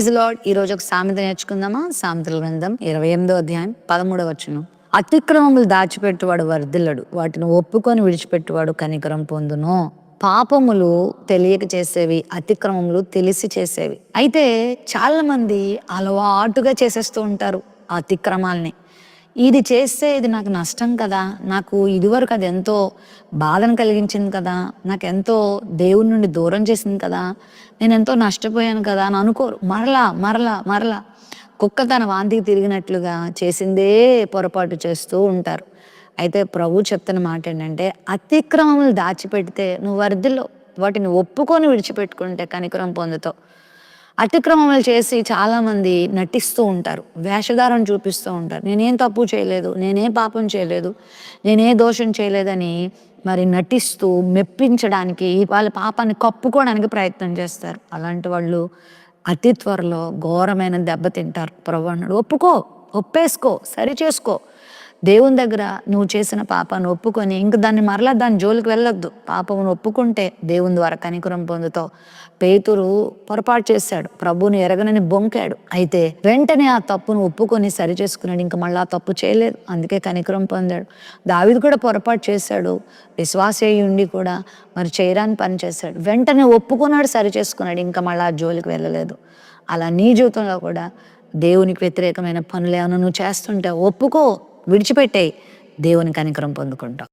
Lord ఈ రోజు ఒక సామెత నేర్చుకుందామా? సామెతల గ్రంథం ఇరవై ఎనిమిదో అధ్యాయం పదమూడవ వచ్చును అతిక్రమములు దాచిపెట్టువాడు వర్ధిల్లడు వాటిని ఒప్పుకొని విడిచిపెట్టువాడు కనికరం పొందును. పాపములు తెలియక చేసేవి అతిక్రమములు తెలిసి చేసేవి. అయితే చాలా మంది అలవాటుగా చేసేస్తూ ఉంటారు అతిక్రమాల్ని. ఇది చేస్తే ఇది నాకు నష్టం కదా. నాకు ఇదివరకు అది ఎంతో బాధను కలిగించింది కదా. నాకు ఎంతో దేవుడి నుండి దూరం చేసింది కదా. నేను ఎంతో నష్టపోయాను కదా అని అనుకోరు. మరలా మరలా మరలా కుక్క తన వాంతికి తిరిగినట్లుగా చేసిందే పొరపాటు చేస్తూ ఉంటారు. అయితే ప్రభు చెప్తున్న మాట ఏంటంటే అతిక్రమములు దాచిపెడితే నువ్వు వర్ధిలో వాటిని ఒప్పుకొని విడిచిపెట్టుకుంటే కనికరం పొందుతావు. అతిక్రమములు చేసి చాలామంది నటిస్తూ ఉంటారు. వేషధారం చూపిస్తూ ఉంటారు. నేనేం తప్పు చేయలేదు నేనే పాపం చేయలేదు నేనే దోషం చేయలేదని మరి నటిస్తూ మెప్పించడానికి వాళ్ళ పాపాన్ని కప్పుకోవడానికి ప్రయత్నం చేస్తారు. అలాంటి వాళ్ళు అతి త్వరలో ఘోరమైన దెబ్బ తింటారు. ప్రభు అన్నాడు ఒప్పుకో ఒప్పేసుకో సరి చేసుకో దేవుని దగ్గర నువ్వు చేసిన పాపాన్ని ఒప్పుకొని ఇంక దాన్ని మరలా దాని జోలికి వెళ్ళొద్దు. పాపమును ఒప్పుకుంటే దేవుని ద్వారా కనికరం పొందుతావు. పేతురు పొరపాటు చేశాడు. ప్రభుని ఎరగనని బొంకాడు. అయితే వెంటనే ఆ తప్పును ఒప్పుకొని సరి చేసుకున్నాడు. ఇంక మళ్ళీ ఆ తప్పు చేయలేదు. అందుకే కనికరం పొందాడు. దావిది కూడా పొరపాటు చేశాడు. విశ్వాసయ్యి ఉండి కూడా మరి చేయరాని పని చేశాడు. వెంటనే ఒప్పుకున్నాడు సరి చేసుకున్నాడు. ఇంకా మళ్ళీ ఆ జోలికి వెళ్ళలేదు. అలా నీ జీవితంలో కూడా దేవునికి వ్యతిరేకమైన పనులు ఏమైనా నువ్వు చేస్తుంటే ఒప్పుకో. విడిచిపెట్టే దేవుని కనికరం పొందుకుంటాం.